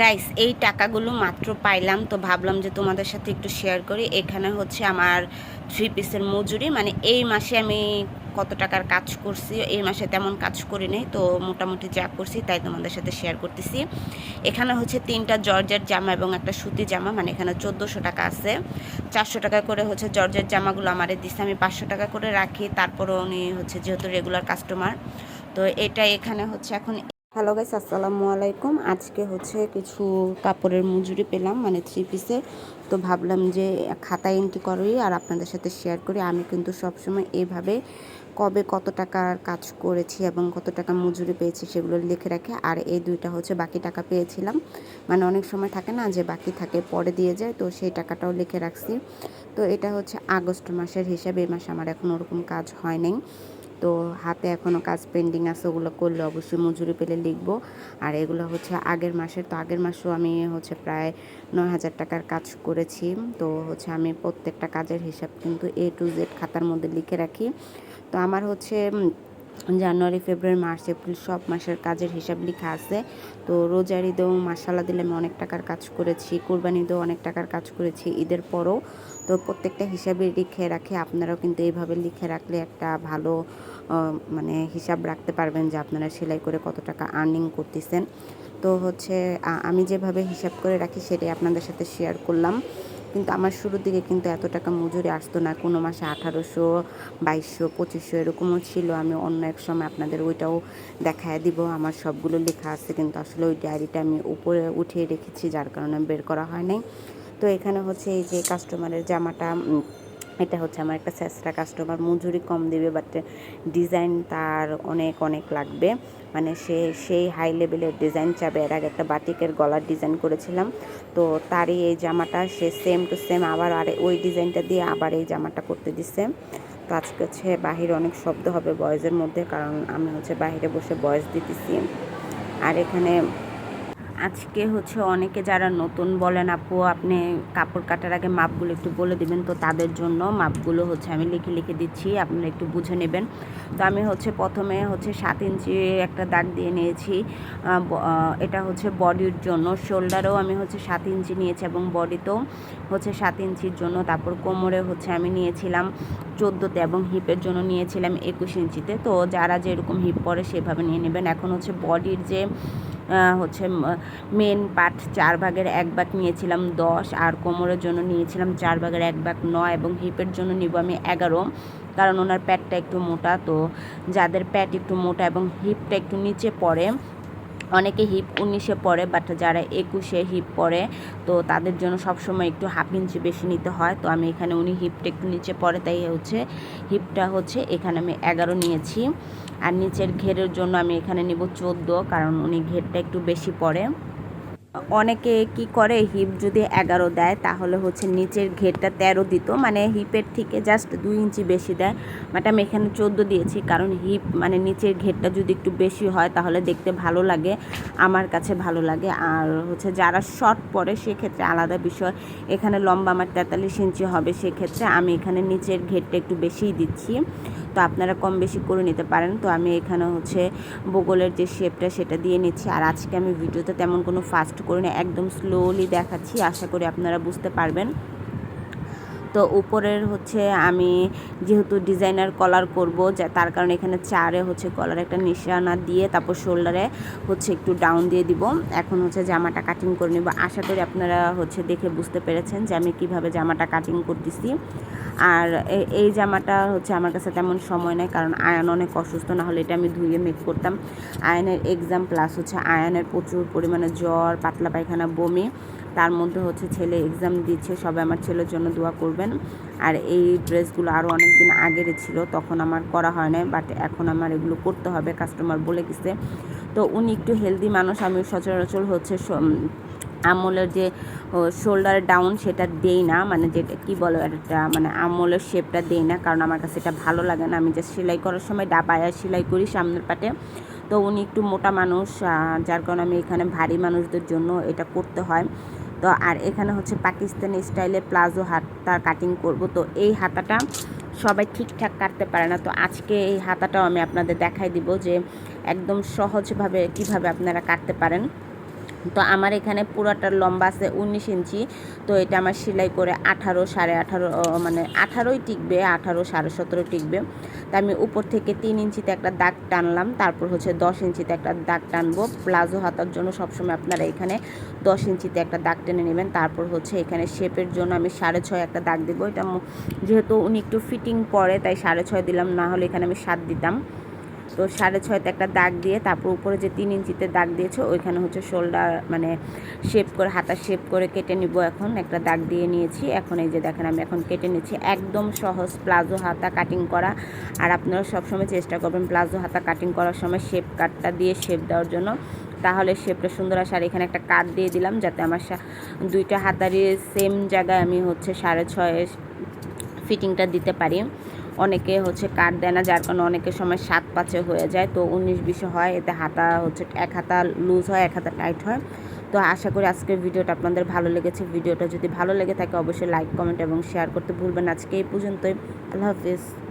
Guys এই টাকাগুলো মাত্র পাইলাম, তো ভাবলাম যে তোমাদের সাথে একটু শেয়ার করি। এখানে হচ্ছে আমার থ্রি পিসের মজুরি মানে এই মাসে আমি কত টাকার কাজ করছি, এই মাসে তেমন কাজ করি নাই, তো মোটামুটি যা করছি তাই তোমাদের সাথে শেয়ার করতেছি। এখানে হচ্ছে তিনটা জর্জের জামা এবং একটা সুতি জামা মানে এখানে চোদ্দোশো টাকা আছে। চারশো টাকা করে হচ্ছে জর্জের জামাগুলো আমারে দিচ্ছে আমি পাঁচশো টাকা করে রাখি, তারপরও উনি হচ্ছে যেহেতু রেগুলার কাস্টমার তো এটা এখানে হচ্ছে এখন হ্যালো গাইস আসসালামু আলাইকুম। আজকে হচ্ছে কিছু কাপড়ের মজুরি পেলাম মানে থ্রি পিসের তো ভাবলাম যে খাতা এন্ট্রি করি আর আপনাদের সাথে শেয়ার করি। আমি কিন্তু সবসময় এভাবে কবে কত টাকার কাজ করেছি এবং কত টাকা মজুরি পেয়েছি সেগুলো লিখে রাখি। আর এই দুইটা হচ্ছে বাকি টাকা পেয়েছিলাম। মানে অনেক সময় থাকে না যে বাকি থাকে, পরে দিয়ে যায়, তো সেই টাকাটাও লিখে রাখছি। তো এটা হচ্ছে আগস্ট মাসের হিসাবে এই মাসে আমার এখন ওরকম কাজ হয় নাই। তো হাতে এখনও কাজ পেন্ডিং আছে, ওগুলো করলে অবশ্যই মজুরি পেলে লিখব। আর এগুলো হচ্ছে আগের মাসের, তো আগের মাসেও আমি হচ্ছে প্রায় নয় হাজার টাকার কাজ করেছি। তো হচ্ছে আমি প্রত্যেকটা কাজের হিসাব কিন্তু এ টু জেড খাতার মধ্যে লিখে রাখি। তো আমার হচ্ছে জানুয়ারি, ফেব্রুয়ারি, মার্চ, এপ্রিল সব মাসের কাজের হিসাব লেখা আছে। তো রোজার ঈদেও মাসালা দিলে আমি অনেক টাকার কাজ করেছি কোরবানি ঈদেও অনেক টাকার কাজ করেছি ঈদের পরও। তো প্রত্যেকটা হিসাবে লিখে রাখে, আপনারাও কিন্তু এইভাবে লিখে রাখলে একটা ভালো মানে হিসাব রাখতে পারবেন যে আপনারা সেলাই করে কত টাকা আর্নিং করতেছেন। তো হচ্ছে আমি যেভাবে হিসাব করে রাখি সেটাই আপনাদের সাথে শেয়ার করলাম। কিন্তু আমার শুরুর দিকে কিন্তু এত টাকা মজুরি আসতো না। কোনো মাসে আঠারোশো, বাইশশো, পঁচিশশো এরকমও ছিল। আমি অন্য এক সময় আপনাদের ওইটাও দেখায় দিব। আমার সবগুলো লেখা আছে কিন্তু আসলে ওই ডায়েরিটা আমি উপরে উঠিয়ে রেখেছি, যার কারণে বের করা হয় নাই। তো এখানে হচ্ছে এই যে কাস্টমারের জামাটা এটা হচ্ছে আমার একটা চেষ্টা কাস্টমার মজুরি কম দেবে বাট ডিজাইন তার অনেক অনেক লাগবে। মানে সে, সেই হাই লেভেলের ডিজাইন চাবে। এর আগে একটা বাটিকের গলার ডিজাইন করেছিলাম, তো তারই এই জামাটা সে সেম টু সেম আবার আর ওই ডিজাইনটা দিয়ে আবার এই জামাটা করতে দিচ্ছে তো আজকে হচ্ছে বাহিরে অনেক শব্দ হবে বয়েজের মধ্যে, কারণ আমি হচ্ছে বাহিরে বসে বয়েস দিতেছি। আর এখানে আজকে হচ্ছে অনেকে যারা নতুন বলেন আপু, আপনি কাপড় কাটার আগে মাপগুলো একটু বলে দিবেন তো তাদের জন্য। মাপগুলো হচ্ছে আমি লিখে লিখে দিচ্ছি, আপনারা একটু বুঝে নেবেন। তো আমি হচ্ছে প্রথমে হচ্ছে সাত ইঞ্চি একটা দাগ দিয়ে নিয়েছি। এটা হচ্ছে বডির জন্য। শোল্ডারেও আমি হচ্ছে সাত ইঞ্চি নিয়েছি এবং বডিতেও হচ্ছে সাত ইঞ্চির জন্য। তারপর কোমরে হচ্ছে আমি নিয়েছিলাম চোদ্দোতে এবং হিপের জন্য নিয়েছিলাম একুশ ইঞ্চিতে। তো যারা যেরকম হিপ পরে সেভাবে নিয়ে নেবেন। এখন হচ্ছে বডির যে হচ্ছে মেন পাট চার ভাগের এক ভাগ নিয়েছিলাম, দশ, আর কোমরের জন্য নিয়েছিলাম চার ভাগের এক ভাগ নয় এবং হিপের জন্য নিব আমি এগারো। কারণ ওনার প্যাটটা একটু মোটা, তো যাদের প্যাট একটু মোটা এবং হিপটা একটু নিচে পড়ে অনেকে হিপ উনিশে পড়ে বাট যারা একুশে হিপ পড়ে, তো তাদের জন্য সবসময় একটু হাফ ইঞ্চি বেশি নিতে হয়। তো আমি এখানে উনি হিপটা একটু নিচে পড়ে, তাই হচ্ছে হিপটা হচ্ছে এখানে আমি এগারো নিয়েছি। আর নিচের ঘেরের জন্য আমি এখানে নিব চোদ্দ, কারণ উনি ঘেরটা একটু বেশি পড়ে। অনেকে কি করে, হিপ যদি এগারো দেয়, তাহলে হচ্ছে নিচের ঘেরটা তেরো দিত। মানে হিপের থেকে জাস্ট দুই ইঞ্চি বেশি দেয়। বাট আমি এখানে চোদ্দ দিয়েছি, কারণ হিপ মানে নিচের ঘেরটা যদি একটু বেশি হয়, তাহলে দেখতে ভালো লাগে, আমার কাছে ভালো লাগে। আর হচ্ছে যারা শর্ট পরে, সেক্ষেত্রে আলাদা বিষয়। এখানে লম্বা আমার তেতাল্লিশ ইঞ্চি হবে, সেক্ষেত্রে আমি এখানে নিচের ঘেরটা একটু বেশিই দিচ্ছি। তো আপনারা কম বেশি করে নিতে পারেন। তো আমি এখানে হচ্ছে বগলের যে শেপটা সেটা দিয়ে নিচ্ছি। আর আজকে আমি ভিডিওতে তেমন কোনো ফাস্ট করি না, একদম স্লোলি দেখাচ্ছি। আশা করি আপনারা বুঝতে পারবেন। তো উপরের হচ্ছে আমি যেহেতু ডিজাইনার কলার করব, যা তার কারণে এখানে চারে হচ্ছে কলার একটা নিশানা দিয়ে তারপর শোল্ডারে হচ্ছে একটু ডাউন দিয়ে দিব। এখন হচ্ছে জামাটা কাটিং করে নেব। আশা করি আপনারা হচ্ছে দেখে বুঝতে পেরেছেন যে আমি কীভাবে জামাটা কাটিং করতেছি। আর এই জামাটা হচ্ছে আমার কাছে তেমন সময় নেই, কারণ আয়ন অনেক অসুস্থ, না হলে এটা আমি ধুয়ে মেক করতাম। আয়নের এক্সাম প্লাস হচ্ছে আয়নের প্রচুর পরিমাণে জ্বর, পাতলা পায়খানা, বমি। তার মধ্যে হচ্ছে ছেলে এক্সাম দিচ্ছে, সবাই আমার ছেলের জন্য দোয়া করবেন। আর এই ড্রেসগুলো আরও অনেক দিন আগের ছিল, তখন আমার করা হয় না বাট এখন আমার এগুলো করতে হবে কাস্টমার বলে গেছে। তো উনি একটু হেলদি মানুষ, আমি সচরাচর হচ্ছে আমলের যে শোল্ডার ডাউন সেটা দেই না মানে যেটা, কী বলো একটা মানে আমলের শেপটা দেই না, কারণ আমার কাছে এটা ভালো লাগে না। আমি যে সেলাই করার সময় ডাবায়া সেলাই করি সামনের পাটে। তো উনি একটু মোটা মানুষ যার কারণে আমি এখানে ভারী মানুষদের জন্য এটা করতে হয়। তো আর এখানে হচ্ছে পাকিস্তানি স্টাইলে প্লাজো হাতা কাটিং করব। তো এই হাতাটা সবাই ঠিকঠাক কাটতে পারে না। তো আজকে এই হাতাটাও আমি আপনাদের দেখাই দিব যে একদম সহজভাবে কীভাবে আপনারা কাটতে পারেন। তো আমার এখানে পুরাটার লম্বা আছে উনিশ ইঞ্চি। তো এটা আমার সেলাই করে আঠারো, সাড়ে আঠারো মানে আঠারোই টিকবে, আঠারো, সাড়ে সতেরো টিকবে। তা আমি উপর থেকে তিন ইঞ্চিতে একটা দাগ টানলাম, তারপর হচ্ছে দশ ইঞ্চিতে একটা দাগ টানবো। প্লাজো হাতার জন্য সবসময় আপনারা এখানে দশ ইঞ্চিতে একটা দাগ টেনে নেবেন। তারপর হচ্ছে এখানে শেপের জন্য আমি সাড়ে ছয় একটা দাগ দেবো। এটা যেহেতু উনি একটু ফিটিং পরে তাই সাড়ে ছয় দিলাম, না হলে এখানে আমি সাত দিতাম। তো সাড়ে ছয়তে একটা দাগ দিয়ে তারপর উপরে যে তিন ইঞ্চিতে দাগ দিয়েছে, ওইখানে হচ্ছে শোল্ডার মানে শেপ করে হাতা শেপ করে কেটে নিব এখন। একটা দাগ দিয়ে নিয়েছি। এখন এই যে দেখেন, আমি এখন কেটে নিচ্ছি। একদম সহজ প্লাজো হাতা কাটিং করা। আর আপনারা সবসময় চেষ্টা করবেন প্লাজো হাতা কাটিং করার সময় শেপ কাটটা দিয়ে শেপ দেওয়ার জন্য। তাহলে শেপটা সুন্দর আসে। আর এখানে একটা কাট দিয়ে দিলাম যাতে আমার দুইটা হাতারই সেম জায়গায় আমি হচ্ছে সাড়ে ছয় ফিটিংটা দিতে পারি। অনেকে হচ্ছে কাট দেয় না, যার কারণে অনেকের সময় সাত পাঁচে হয়ে যায়। তো উনিশ বিশে হয়, এতে হাতা হচ্ছে এক হাতা লুজ হয়, এক হাতা টাইট হয়। তো আশা করি আজকের ভিডিওটা আপনাদের ভালো লেগেছে। ভিডিওটা যদি ভালো লেগে থাকে, অবশ্যই লাইক কমেন্ট এবং শেয়ার করতে ভুলবেন আজকে এই পর্যন্তই। আল্লাহ হাফিজ।